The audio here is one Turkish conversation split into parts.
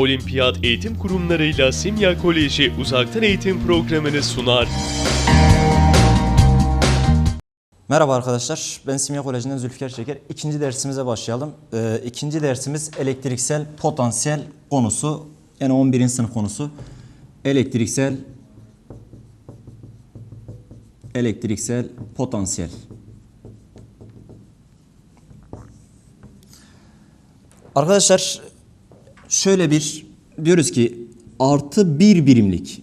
Olimpiyat Eğitim Kurumları'yla Simya Koleji uzaktan eğitim programını sunar. Merhaba arkadaşlar, ben Simya Koleji'nden Zülfikar Çeker. İkinci dersimize başlayalım. Ee, ikinci dersimiz elektriksel potansiyel konusu. Yani 11. sınıf konusu. Elektriksel elektriksel potansiyel. Arkadaşlar şöyle bir diyoruz ki artı bir birimlik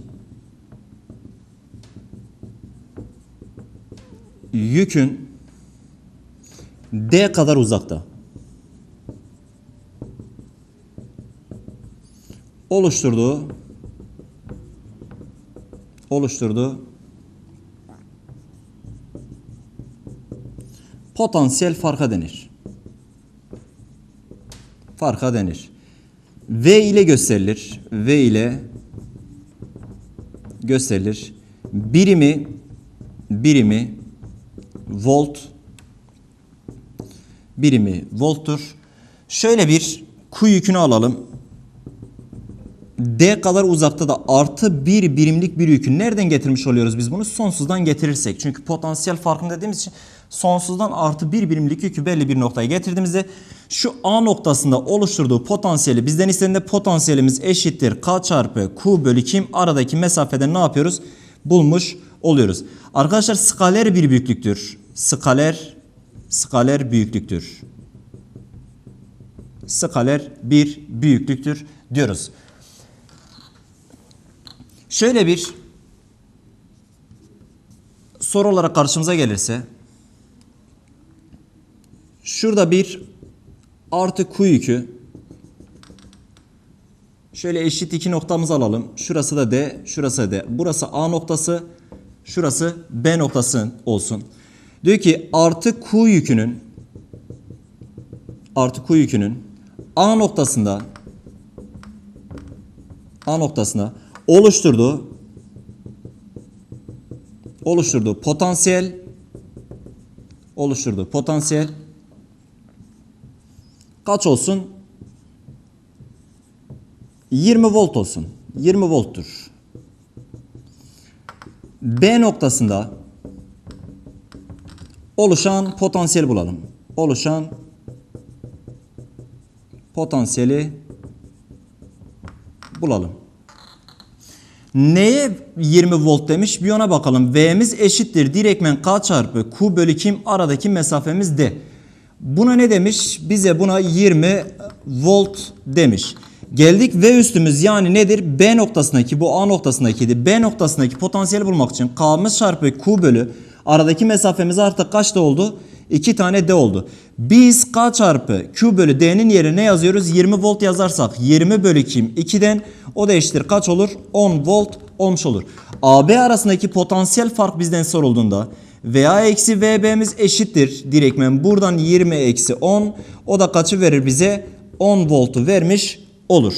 yükün D kadar uzakta oluşturduğu oluşturduğu potansiyel farka denir. Farka denir. V ile gösterilir. V ile gösterilir. Birimi birimi volt birimi volttur. Şöyle bir Q yükünü alalım. D kadar uzakta da artı bir birimlik bir yükü nereden getirmiş oluyoruz biz bunu? Sonsuzdan getirirsek. Çünkü potansiyel farkını dediğimiz için sonsuzdan artı bir birimlik yükü belli bir noktaya getirdiğimizde şu A noktasında oluşturduğu potansiyeli bizden istediğinde potansiyelimiz eşittir K çarpı Q bölü kim aradaki mesafeden ne yapıyoruz? Bulmuş oluyoruz. Arkadaşlar skaler bir büyüklüktür. Skaler skaler büyüklüktür. Skaler bir büyüklüktür diyoruz. Şöyle bir soru olarak karşımıza gelirse şurada bir artı Q yükü şöyle eşit iki noktamızı alalım. Şurası da D, şurası da D. Burası A noktası, şurası B noktası olsun. Diyor ki artı Q yükünün artı Q yükünün A noktasında A noktasına oluşturduğu oluşturduğu potansiyel oluşturduğu potansiyel kaç olsun? 20 volt olsun. 20 volttur. B noktasında oluşan potansiyel bulalım. Oluşan potansiyeli bulalım. Neye 20 volt demiş? Bir ona bakalım. V'miz eşittir. Direktmen K çarpı Q bölü kim? Aradaki mesafemiz D. Buna ne demiş? Bize buna 20 volt demiş. Geldik V üstümüz yani nedir? B noktasındaki bu A noktasındaki B noktasındaki potansiyeli bulmak için K'mız çarpı Q bölü aradaki mesafemiz artık kaçta oldu? 2 tane D oldu. Biz K çarpı Q bölü D'nin yerine ne yazıyoruz? 20 volt yazarsak 20 bölü kim? 2'den o da eşittir kaç olur? 10 volt olmuş olur. AB arasındaki potansiyel fark bizden sorulduğunda VA eksi VB'miz eşittir. Direktmen buradan 20 eksi 10 o da kaçı verir bize? 10 voltu vermiş olur.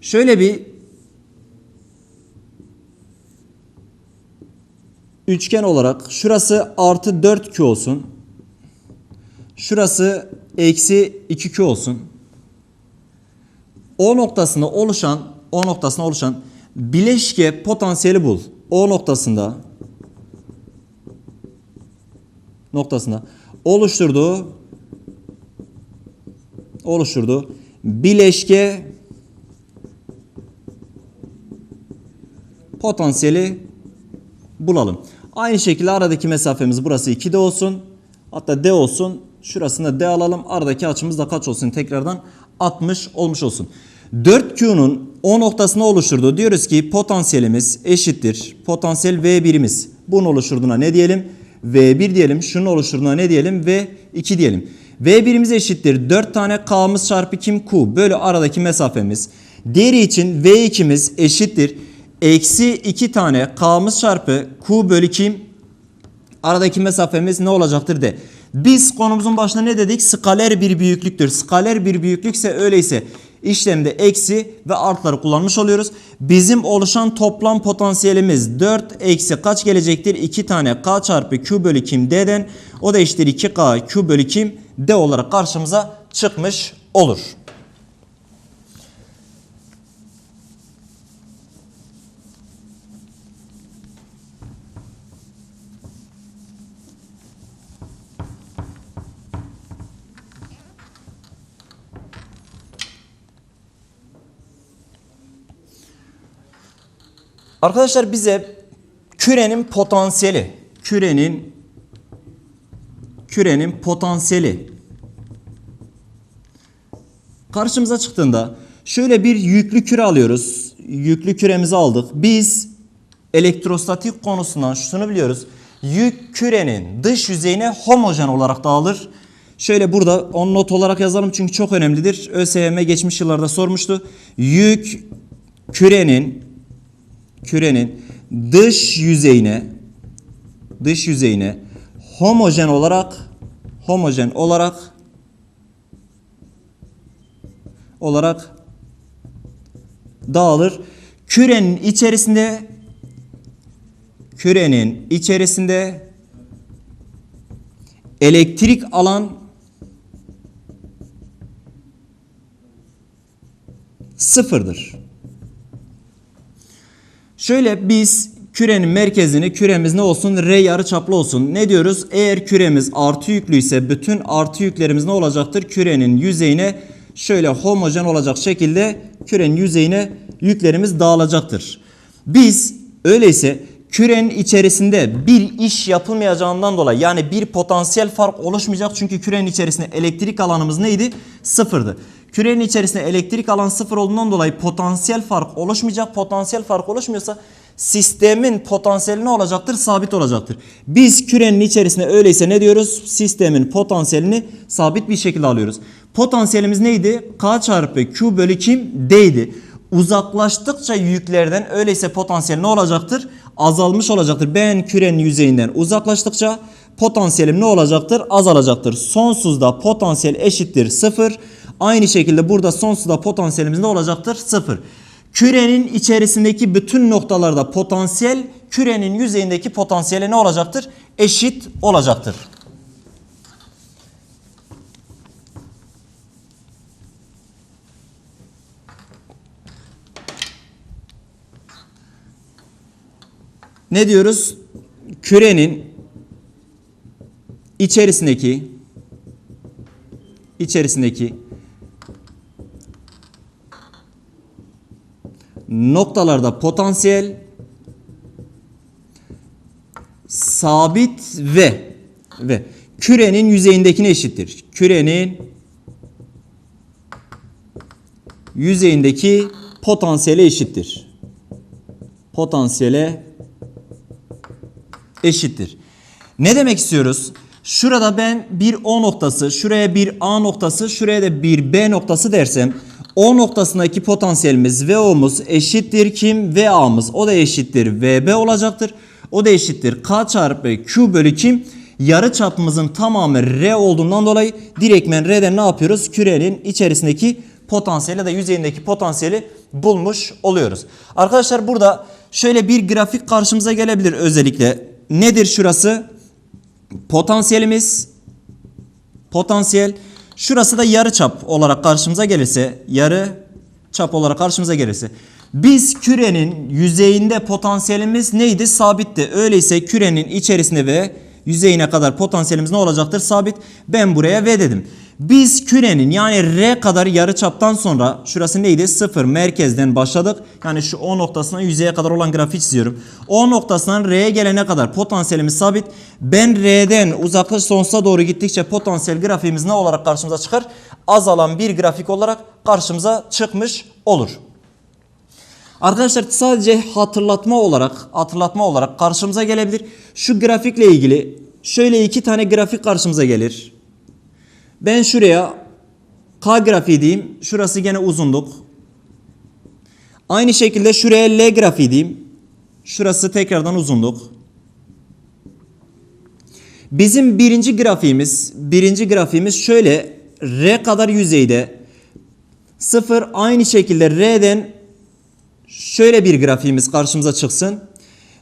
Şöyle bir üçgen olarak şurası artı 4Q olsun. Şurası eksi 2Q olsun. O noktasında oluşan O noktasında oluşan bileşke potansiyeli bul. O noktasında noktasında oluşturduğu oluşturduğu bileşke potansiyeli bulalım. Aynı şekilde aradaki mesafemiz burası 2D olsun. Hatta D olsun. Şurasında D alalım. Aradaki açımız da kaç olsun? Tekrardan 60 olmuş olsun. 4Q'nun O noktasını oluşturduğu diyoruz ki potansiyelimiz eşittir. Potansiyel V birimiz. Bunun oluşturduğuna ne diyelim? V1 diyelim. Şunun oluşturduğuna ne diyelim? V2 diyelim. V birimiz eşittir. 4 tane K'mız çarpı kim? Q. Böyle aradaki mesafemiz. Diğeri için V2'miz eşittir. Eksi 2 tane K'mız çarpı Q bölü kim? Aradaki mesafemiz ne olacaktır de. Biz konumuzun başında ne dedik? Skaler bir büyüklüktür. Skaler bir büyüklükse öyleyse işlemde eksi ve artları kullanmış oluyoruz. Bizim oluşan toplam potansiyelimiz 4 eksi kaç gelecektir? 2 tane k çarpı q bölü kim d'den o da eşittir 2k q bölü kim D olarak karşımıza çıkmış olur. Arkadaşlar bize kürenin potansiyeli, kürenin kürenin potansiyeli karşımıza çıktığında şöyle bir yüklü küre alıyoruz. Yüklü küremizi aldık. Biz elektrostatik konusundan şunu biliyoruz. Yük kürenin dış yüzeyine homojen olarak dağılır. Şöyle burada on not olarak yazalım çünkü çok önemlidir. ÖSYM geçmiş yıllarda sormuştu. Yük kürenin kürenin dış yüzeyine dış yüzeyine homojen olarak homojen olarak olarak dağılır. Kürenin içerisinde kürenin içerisinde elektrik alan sıfırdır. Şöyle biz kürenin merkezini küremiz ne olsun? R yarıçaplı olsun. Ne diyoruz? Eğer küremiz artı yüklüyse bütün artı yüklerimiz ne olacaktır? Kürenin yüzeyine şöyle homojen olacak şekilde kürenin yüzeyine yüklerimiz dağılacaktır. Biz öyleyse kürenin içerisinde bir iş yapılmayacağından dolayı yani bir potansiyel fark oluşmayacak çünkü kürenin içerisinde elektrik alanımız neydi? Sıfırdı. Kürenin içerisinde elektrik alan sıfır olduğundan dolayı potansiyel fark oluşmayacak. Potansiyel fark oluşmuyorsa sistemin potansiyeli ne olacaktır? Sabit olacaktır. Biz kürenin içerisinde öyleyse ne diyoruz? Sistemin potansiyelini sabit bir şekilde alıyoruz. Potansiyelimiz neydi? K çarpı Q bölü kim? D'ydi. Uzaklaştıkça yüklerden öyleyse potansiyel ne olacaktır? Azalmış olacaktır. Ben kürenin yüzeyinden uzaklaştıkça potansiyelim ne olacaktır? Azalacaktır. Sonsuzda potansiyel eşittir sıfır. Aynı şekilde burada sonsuzda potansiyelimiz ne olacaktır? Sıfır. Kürenin içerisindeki bütün noktalarda potansiyel kürenin yüzeyindeki potansiyele ne olacaktır? Eşit olacaktır. Ne diyoruz? Kürenin içerisindeki içerisindeki noktalarda potansiyel sabit ve ve kürenin yüzeyindekine eşittir. Kürenin yüzeyindeki potansiyele eşittir. Potansiyele eşittir. Ne demek istiyoruz? Şurada ben bir O noktası, şuraya bir A noktası, şuraya da bir B noktası dersem O noktasındaki potansiyelimiz VO'muz eşittir kim? VA'mız. O da eşittir VB olacaktır. O da eşittir K çarpı Q bölü kim? Yarı çapımızın tamamı R olduğundan dolayı direktmen R'den ne yapıyoruz? Kürenin içerisindeki potansiyeli de yüzeyindeki potansiyeli bulmuş oluyoruz. Arkadaşlar burada şöyle bir grafik karşımıza gelebilir özellikle. Nedir şurası? Potansiyelimiz potansiyel şurası da yarı çap olarak karşımıza gelirse yarı çap olarak karşımıza gelirse biz kürenin yüzeyinde potansiyelimiz neydi? Sabitti. Öyleyse kürenin içerisinde ve yüzeyine kadar potansiyelimiz ne olacaktır? Sabit. Ben buraya V dedim. Biz kürenin yani R kadar yarı çaptan sonra şurası neydi? Sıfır merkezden başladık. Yani şu O noktasından yüzeye kadar olan grafiği çiziyorum. O noktasından R'ye gelene kadar potansiyelimiz sabit. Ben R'den uzaklaş sonsuza doğru gittikçe potansiyel grafiğimiz ne olarak karşımıza çıkar? Azalan bir grafik olarak karşımıza çıkmış olur. Arkadaşlar sadece hatırlatma olarak hatırlatma olarak karşımıza gelebilir. Şu grafikle ilgili şöyle iki tane grafik karşımıza gelir. Ben şuraya K grafiği diyeyim. Şurası gene uzunluk. Aynı şekilde şuraya L grafiği diyeyim. Şurası tekrardan uzunluk. Bizim birinci grafiğimiz, birinci grafiğimiz şöyle R kadar yüzeyde sıfır aynı şekilde R'den şöyle bir grafiğimiz karşımıza çıksın.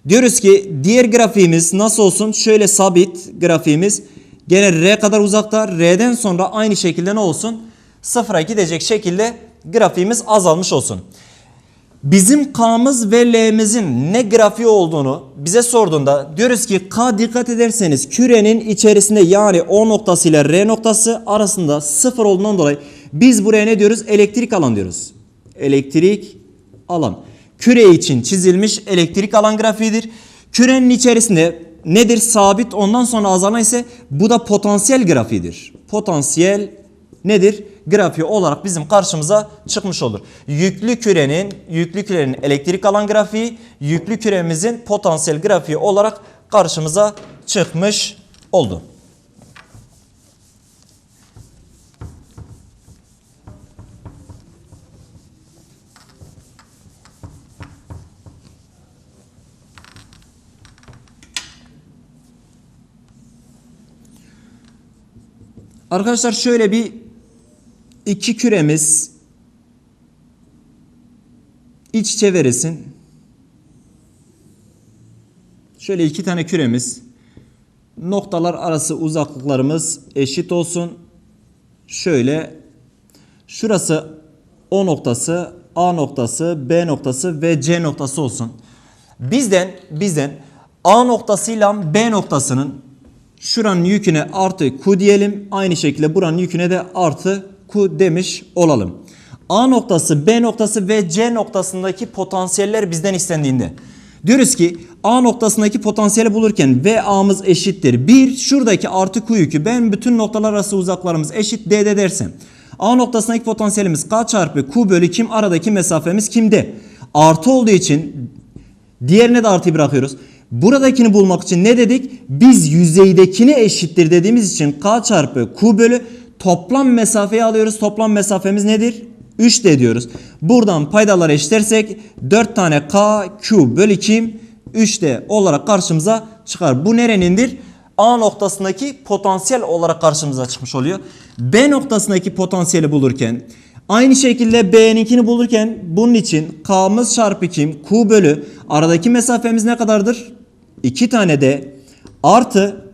Diyoruz ki diğer grafiğimiz nasıl olsun? Şöyle sabit grafiğimiz Gene R kadar uzakta. R'den sonra aynı şekilde ne olsun? Sıfıra gidecek şekilde grafiğimiz azalmış olsun. Bizim K'mız ve L'mizin ne grafiği olduğunu bize sorduğunda diyoruz ki K dikkat ederseniz kürenin içerisinde yani O noktası ile R noktası arasında sıfır olduğundan dolayı biz buraya ne diyoruz? Elektrik alan diyoruz. Elektrik alan. Küre için çizilmiş elektrik alan grafiğidir. Kürenin içerisinde nedir? Sabit ondan sonra azalan ise bu da potansiyel grafiğidir. Potansiyel nedir? Grafiği olarak bizim karşımıza çıkmış olur. Yüklü kürenin yüklü kürenin elektrik alan grafiği, yüklü küremizin potansiyel grafiği olarak karşımıza çıkmış oldu. Arkadaşlar şöyle bir iki küremiz iç içe verilsin. Şöyle iki tane küremiz noktalar arası uzaklıklarımız eşit olsun. Şöyle şurası O noktası, A noktası, B noktası ve C noktası olsun. Bizden bizden A noktasıyla B noktasının şuranın yüküne artı Q diyelim. Aynı şekilde buranın yüküne de artı Q demiş olalım. A noktası, B noktası ve C noktasındaki potansiyeller bizden istendiğinde diyoruz ki A noktasındaki potansiyeli bulurken VA'mız eşittir. 1 şuradaki artı Q yükü ben bütün noktalar arası uzaklarımız eşit D'de dersem A noktasındaki potansiyelimiz K çarpı Q bölü kim aradaki mesafemiz kimde? Artı olduğu için Diğerine de artıyı bırakıyoruz. Buradakini bulmak için ne dedik? Biz yüzeydekini eşittir dediğimiz için K çarpı Q bölü toplam mesafeyi alıyoruz. Toplam mesafemiz nedir? 3 de diyoruz. Buradan paydaları eşitlersek 4 tane K Q bölü kim? 3 de olarak karşımıza çıkar. Bu nerenindir? A noktasındaki potansiyel olarak karşımıza çıkmış oluyor. B noktasındaki potansiyeli bulurken Aynı şekilde B'ninkini bulurken bunun için K'mız çarpı kim? Q bölü aradaki mesafemiz ne kadardır? 2 tane de artı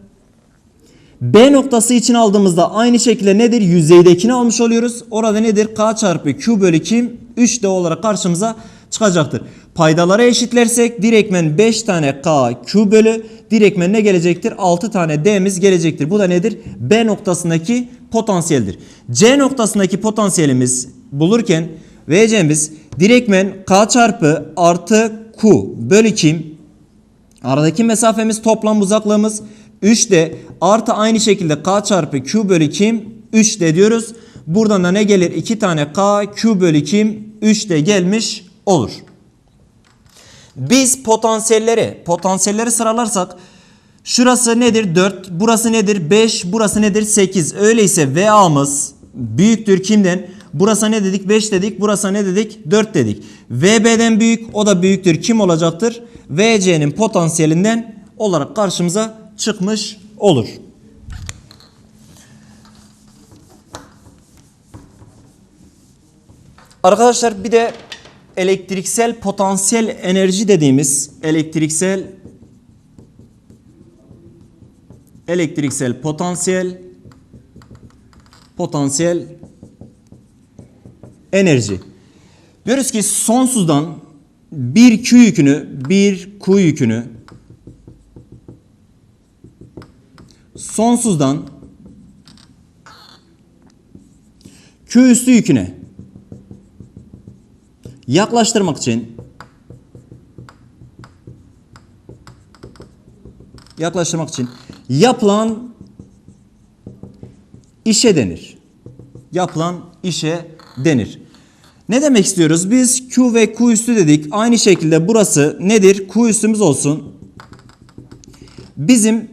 B noktası için aldığımızda aynı şekilde nedir? Yüzeydekini almış oluyoruz. Orada nedir? K çarpı Q bölü kim? 3D olarak karşımıza çıkacaktır. Paydaları eşitlersek direktmen 5 tane K Q bölü direktmen ne gelecektir? 6 tane D'miz gelecektir. Bu da nedir? B noktasındaki potansiyeldir. C noktasındaki potansiyelimiz bulurken VC'miz direktmen K çarpı artı Q bölü kim? Aradaki mesafemiz toplam uzaklığımız 3D artı aynı şekilde K çarpı Q bölü kim? 3D diyoruz. Buradan da ne gelir? 2 tane K Q bölü kim? 3D gelmiş olur. Biz potansiyelleri, potansiyelleri sıralarsak şurası nedir? 4, burası nedir? 5, burası nedir? 8. Öyleyse VA'mız büyüktür kimden? Burası ne dedik? 5 dedik. Burası ne dedik? 4 dedik. VB'den büyük, o da büyüktür. Kim olacaktır? VC'nin potansiyelinden olarak karşımıza çıkmış olur. Arkadaşlar bir de elektriksel potansiyel enerji dediğimiz elektriksel elektriksel potansiyel potansiyel enerji. Diyoruz ki sonsuzdan bir Q yükünü, bir Q yükünü sonsuzdan Q üstü yüküne yaklaştırmak için yaklaştırmak için yapılan işe denir. Yapılan işe denir. Ne demek istiyoruz? Biz Q ve Q üstü dedik. Aynı şekilde burası nedir? Q üstümüz olsun. Bizim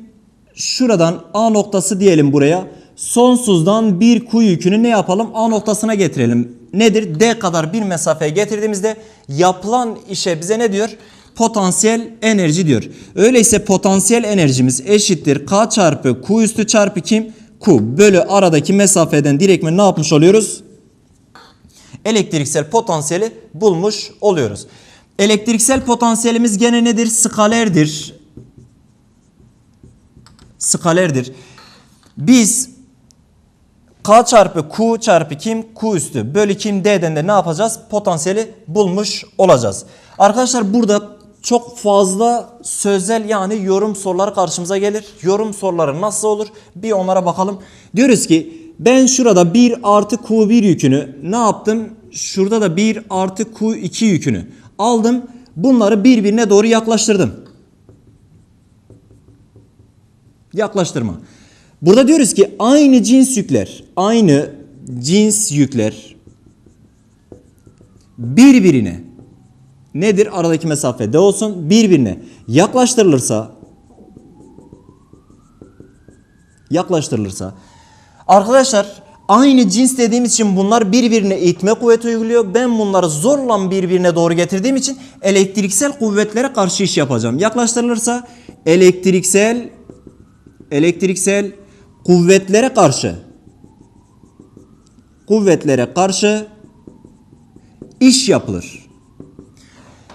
şuradan A noktası diyelim buraya. Sonsuzdan bir Q yükünü ne yapalım? A noktasına getirelim. Nedir? D kadar bir mesafeye getirdiğimizde yapılan işe bize ne diyor? Potansiyel enerji diyor. Öyleyse potansiyel enerjimiz eşittir K çarpı Q üstü çarpı kim? Q bölü aradaki mesafeden direktmen ne yapmış oluyoruz? Elektriksel potansiyeli bulmuş oluyoruz. Elektriksel potansiyelimiz gene nedir? Skalerdir. Skalerdir. Biz K çarpı Q çarpı kim? Q üstü bölü kim D'den de ne yapacağız? Potansiyeli bulmuş olacağız. Arkadaşlar burada çok fazla sözel yani yorum soruları karşımıza gelir. Yorum soruları nasıl olur? Bir onlara bakalım. Diyoruz ki ben şurada 1 artı Q1 yükünü ne yaptım? Şurada da 1 artı Q2 yükünü aldım. Bunları birbirine doğru yaklaştırdım. Yaklaştırma. Burada diyoruz ki aynı cins yükler, aynı cins yükler birbirine nedir? Aradaki mesafe d olsun. Birbirine yaklaştırılırsa yaklaştırılırsa arkadaşlar aynı cins dediğimiz için bunlar birbirine itme kuvveti uyguluyor. Ben bunları zorla birbirine doğru getirdiğim için elektriksel kuvvetlere karşı iş yapacağım. Yaklaştırılırsa elektriksel elektriksel kuvvetlere karşı kuvvetlere karşı iş yapılır.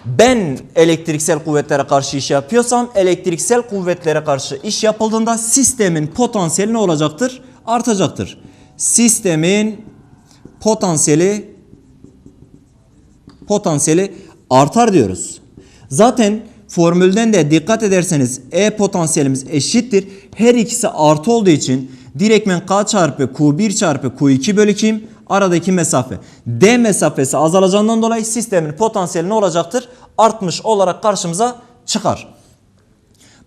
Ben elektriksel kuvvetlere karşı iş yapıyorsam elektriksel kuvvetlere karşı iş yapıldığında sistemin potansiyeli ne olacaktır? Artacaktır. Sistemin potansiyeli potansiyeli artar diyoruz. Zaten formülden de dikkat ederseniz E potansiyelimiz eşittir. Her ikisi artı olduğu için direktmen K çarpı Q1 çarpı Q2 bölü kim? Aradaki mesafe. D mesafesi azalacağından dolayı sistemin potansiyeli ne olacaktır? Artmış olarak karşımıza çıkar.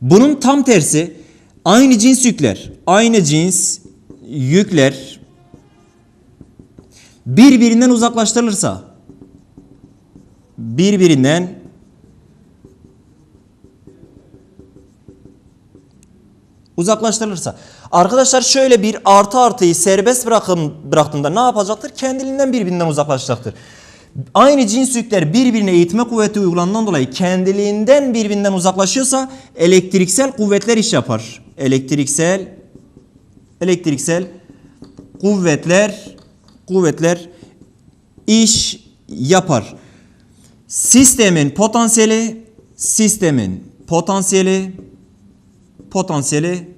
Bunun tam tersi aynı cins yükler, aynı cins yükler birbirinden uzaklaştırılırsa birbirinden uzaklaştırılırsa. Arkadaşlar şöyle bir artı artıyı serbest bırakın, bıraktığında ne yapacaktır? Kendiliğinden birbirinden uzaklaşacaktır. Aynı cins yükler birbirine itme kuvveti uygulandığından dolayı kendiliğinden birbirinden uzaklaşıyorsa elektriksel kuvvetler iş yapar. Elektriksel elektriksel kuvvetler kuvvetler iş yapar. Sistemin potansiyeli sistemin potansiyeli potansiyeli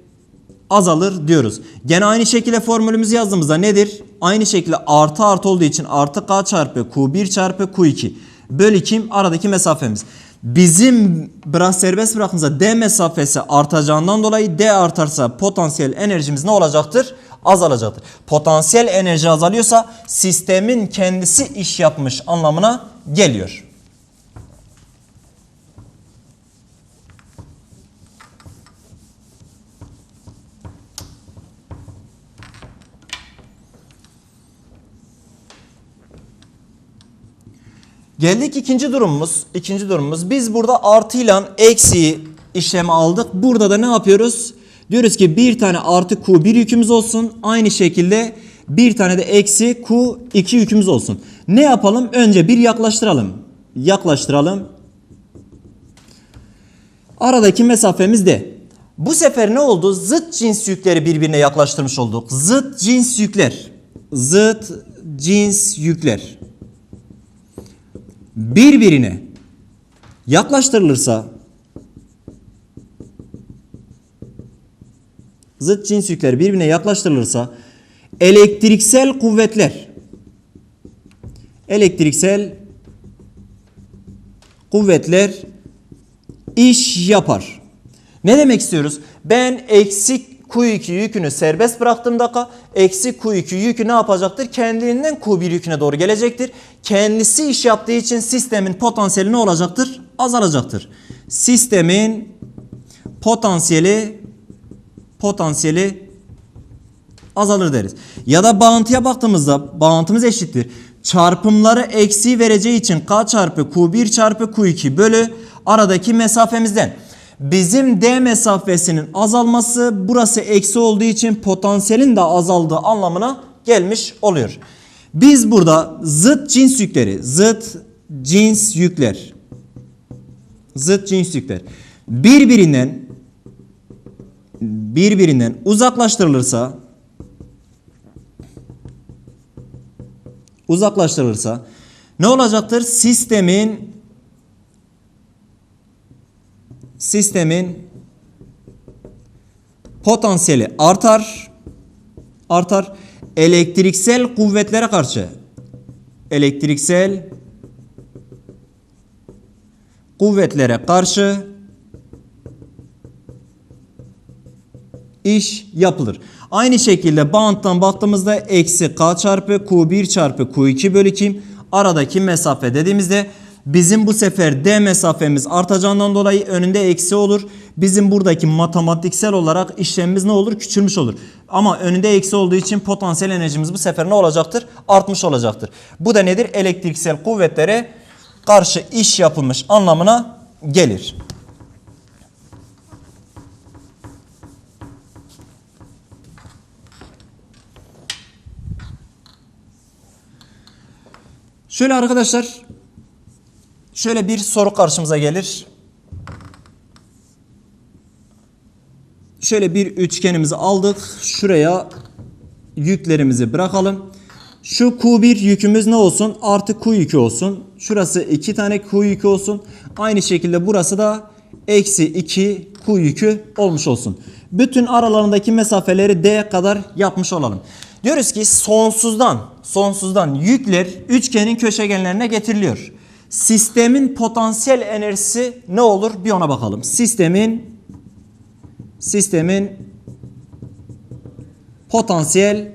azalır diyoruz. Gene aynı şekilde formülümüzü yazdığımızda nedir? Aynı şekilde artı artı olduğu için artı k çarpı q1 çarpı q2 bölü kim? Aradaki mesafemiz. Bizim biraz serbest bıraktığımızda d mesafesi artacağından dolayı d artarsa potansiyel enerjimiz ne olacaktır? Azalacaktır. Potansiyel enerji azalıyorsa sistemin kendisi iş yapmış anlamına geliyor. Geldik ikinci durumumuz. İkinci durumumuz. Biz burada artıyla eksiyi işlemi aldık. Burada da ne yapıyoruz? Diyoruz ki bir tane artı Q1 yükümüz olsun. Aynı şekilde bir tane de eksi Q2 yükümüz olsun. Ne yapalım? Önce bir yaklaştıralım. Yaklaştıralım. Aradaki mesafemiz de. Bu sefer ne oldu? Zıt cins yükleri birbirine yaklaştırmış olduk. Zıt cins yükler. Zıt cins yükler birbirine yaklaştırılırsa zıt cins yükler birbirine yaklaştırılırsa elektriksel kuvvetler elektriksel kuvvetler iş yapar. Ne demek istiyoruz? Ben eksik Q2 yükünü serbest bıraktığımda K, eksi Q2 yükü ne yapacaktır? Kendiliğinden Q1 yüküne doğru gelecektir. Kendisi iş yaptığı için sistemin potansiyeli ne olacaktır? Azalacaktır. Sistemin potansiyeli potansiyeli azalır deriz. Ya da bağıntıya baktığımızda bağıntımız eşittir. Çarpımları eksi vereceği için K çarpı Q1 çarpı Q2 bölü aradaki mesafemizden. Bizim D mesafesinin azalması burası eksi olduğu için potansiyelin de azaldığı anlamına gelmiş oluyor. Biz burada zıt cins yükleri, zıt cins yükler, zıt cins yükler birbirinden birbirinden uzaklaştırılırsa uzaklaştırılırsa ne olacaktır? Sistemin sistemin potansiyeli artar. artar. Elektriksel kuvvetlere karşı elektriksel kuvvetlere karşı iş yapılır. Aynı şekilde banttan baktığımızda eksi k çarpı q1 çarpı q2 bölü kim aradaki mesafe dediğimizde bizim bu sefer d mesafemiz artacağından dolayı önünde eksi olur. Bizim buradaki matematiksel olarak işlemimiz ne olur? Küçülmüş olur. Ama önünde eksi olduğu için potansiyel enerjimiz bu sefer ne olacaktır? Artmış olacaktır. Bu da nedir? Elektriksel kuvvetlere karşı iş yapılmış anlamına gelir. Şöyle arkadaşlar şöyle bir soru karşımıza gelir. Şöyle bir üçgenimizi aldık. Şuraya yüklerimizi bırakalım. Şu Q1 yükümüz ne olsun? Artı Q yükü olsun. Şurası iki tane Q yükü olsun. Aynı şekilde burası da eksi 2 Q yükü olmuş olsun. Bütün aralarındaki mesafeleri D kadar yapmış olalım. Diyoruz ki sonsuzdan sonsuzdan yükler üçgenin köşegenlerine getiriliyor. Sistemin potansiyel enerjisi ne olur? Bir ona bakalım. Sistemin sistemin potansiyel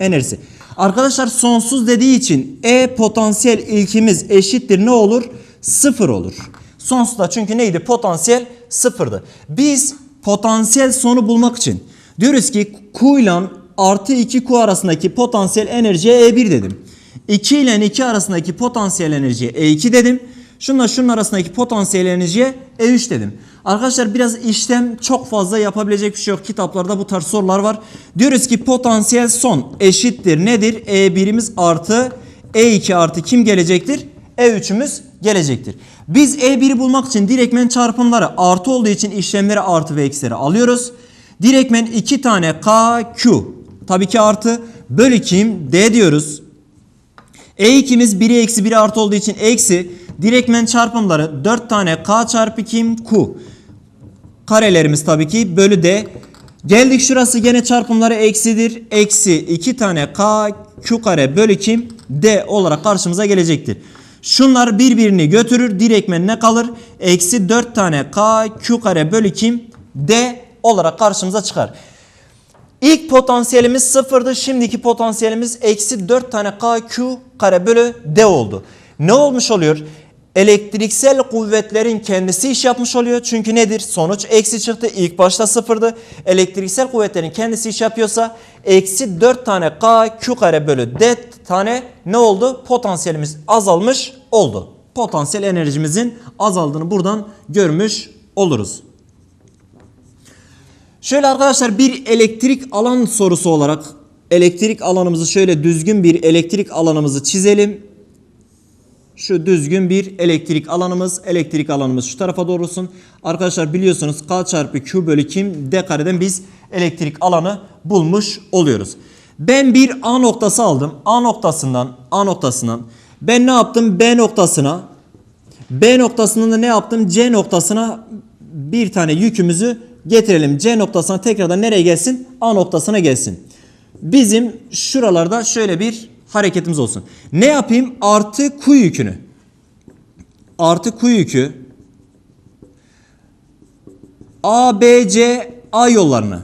enerjisi. Arkadaşlar sonsuz dediği için E potansiyel ilkimiz eşittir ne olur? Sıfır olur. Sonsuzda çünkü neydi? Potansiyel sıfırdı. Biz potansiyel sonu bulmak için diyoruz ki Q ile artı 2Q arasındaki potansiyel enerjiye E1 dedim. 2 ile 2 arasındaki potansiyel enerjiye E2 dedim. Şunla şunun arasındaki potansiyel enerjiye E3 dedim. Arkadaşlar biraz işlem çok fazla yapabilecek bir şey yok. Kitaplarda bu tarz sorular var. Diyoruz ki potansiyel son eşittir nedir? E1'imiz artı E2 artı kim gelecektir? E3'ümüz gelecektir. Biz E1'i bulmak için direktmen çarpımları artı olduğu için işlemleri artı ve eksileri alıyoruz. Direktmen 2 tane K, Q. Tabii ki artı. Bölü kim? D diyoruz. E2'miz 1'i eksi 1'i artı olduğu için eksi. Direktmen çarpımları 4 tane K çarpı kim? Q. Karelerimiz tabii ki bölü D. Geldik şurası gene çarpımları eksidir. Eksi 2 tane K Q kare bölü kim? D olarak karşımıza gelecektir. Şunlar birbirini götürür. Direktmen ne kalır? Eksi 4 tane K Q kare bölü kim? D olarak karşımıza çıkar. İlk potansiyelimiz sıfırdı. Şimdiki potansiyelimiz eksi 4 tane KQ kare bölü D oldu. Ne olmuş oluyor? Elektriksel kuvvetlerin kendisi iş yapmış oluyor. Çünkü nedir? Sonuç eksi çıktı. İlk başta sıfırdı. Elektriksel kuvvetlerin kendisi iş yapıyorsa eksi 4 tane KQ kare bölü D tane ne oldu? Potansiyelimiz azalmış oldu. Potansiyel enerjimizin azaldığını buradan görmüş oluruz. Şöyle arkadaşlar bir elektrik alan sorusu olarak elektrik alanımızı şöyle düzgün bir elektrik alanımızı çizelim. Şu düzgün bir elektrik alanımız. Elektrik alanımız şu tarafa doğrusun. Arkadaşlar biliyorsunuz K çarpı Q bölü kim D kareden biz elektrik alanı bulmuş oluyoruz. Ben bir A noktası aldım. A noktasından A noktasından ben ne yaptım? B noktasına B noktasından da ne yaptım? C noktasına bir tane yükümüzü getirelim. C noktasına tekrardan nereye gelsin? A noktasına gelsin. Bizim şuralarda şöyle bir hareketimiz olsun. Ne yapayım? Artı Q yükünü. Artı Q yükü A, B, C, A yollarını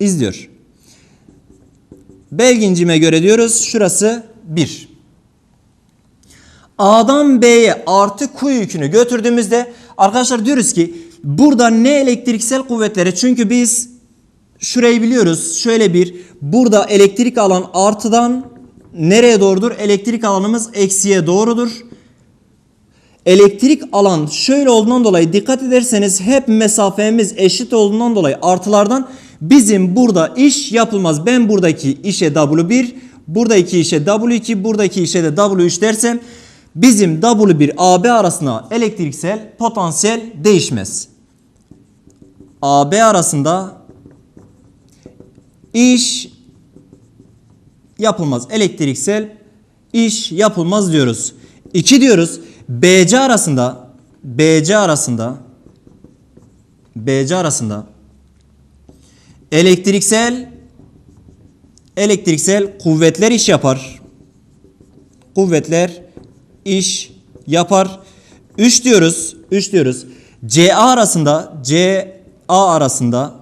izliyor. Belgincime göre diyoruz şurası 1. A'dan B'ye artı Q yükünü götürdüğümüzde arkadaşlar diyoruz ki burada ne elektriksel kuvvetleri çünkü biz şurayı biliyoruz şöyle bir burada elektrik alan artıdan nereye doğrudur? Elektrik alanımız eksiye doğrudur. Elektrik alan şöyle olduğundan dolayı dikkat ederseniz hep mesafemiz eşit olduğundan dolayı artılardan bizim burada iş yapılmaz. Ben buradaki işe W1, buradaki işe W2, buradaki işe de W3 dersem bizim W1 AB arasında elektriksel potansiyel değişmez. AB arasında iş yapılmaz. Elektriksel iş yapılmaz diyoruz. 2 diyoruz. BC arasında BC arasında BC arasında elektriksel elektriksel kuvvetler iş yapar. Kuvvetler iş yapar. 3 diyoruz. 3 diyoruz. CA arasında CA arasında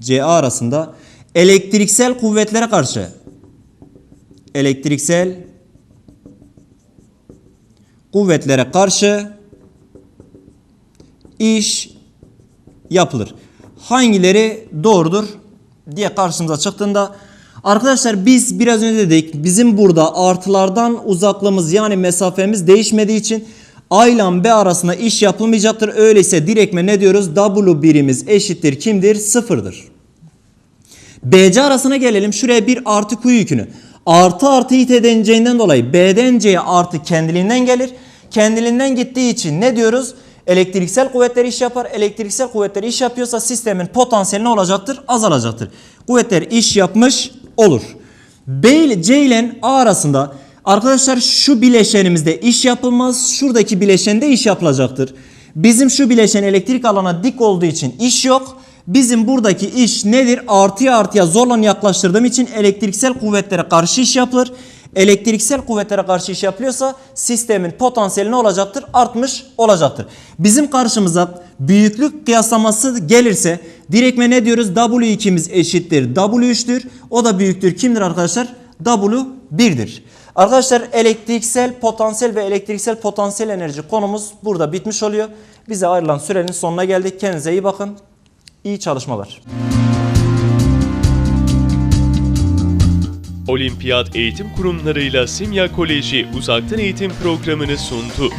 CA arasında elektriksel kuvvetlere karşı elektriksel kuvvetlere karşı iş yapılır. Hangileri doğrudur diye karşımıza çıktığında arkadaşlar biz biraz önce dedik bizim burada artılardan uzaklığımız yani mesafemiz değişmediği için A ile B arasında iş yapılmayacaktır. Öyleyse direktme ne diyoruz? W birimiz eşittir kimdir? Sıfırdır. BC arasına gelelim. Şuraya bir artı Q yükünü. Artı artı itedeneceğinden dolayı B'den C'ye artı kendiliğinden gelir. Kendiliğinden gittiği için ne diyoruz? Elektriksel kuvvetler iş yapar. Elektriksel kuvvetler iş yapıyorsa sistemin potansiyeli ne olacaktır? Azalacaktır. Kuvvetler iş yapmış olur. B ile C ile A arasında arkadaşlar şu bileşenimizde iş yapılmaz. Şuradaki bileşende iş yapılacaktır. Bizim şu bileşen elektrik alana dik olduğu için iş yok. Bizim buradaki iş nedir? Artıya artıya zorla yaklaştırdığım için elektriksel kuvvetlere karşı iş yapılır. Elektriksel kuvvetlere karşı iş yapılıyorsa sistemin potansiyeli ne olacaktır? Artmış olacaktır. Bizim karşımıza büyüklük kıyaslaması gelirse direktme ne diyoruz? W2'miz eşittir W3'tür. O da büyüktür. Kimdir arkadaşlar? W1'dir. Arkadaşlar elektriksel potansiyel ve elektriksel potansiyel enerji konumuz burada bitmiş oluyor. Bize ayrılan sürenin sonuna geldik. Kendinize iyi bakın. İyi çalışmalar. Olimpiyat Eğitim Kurumlarıyla Simya Koleji uzaktan eğitim programını sundu.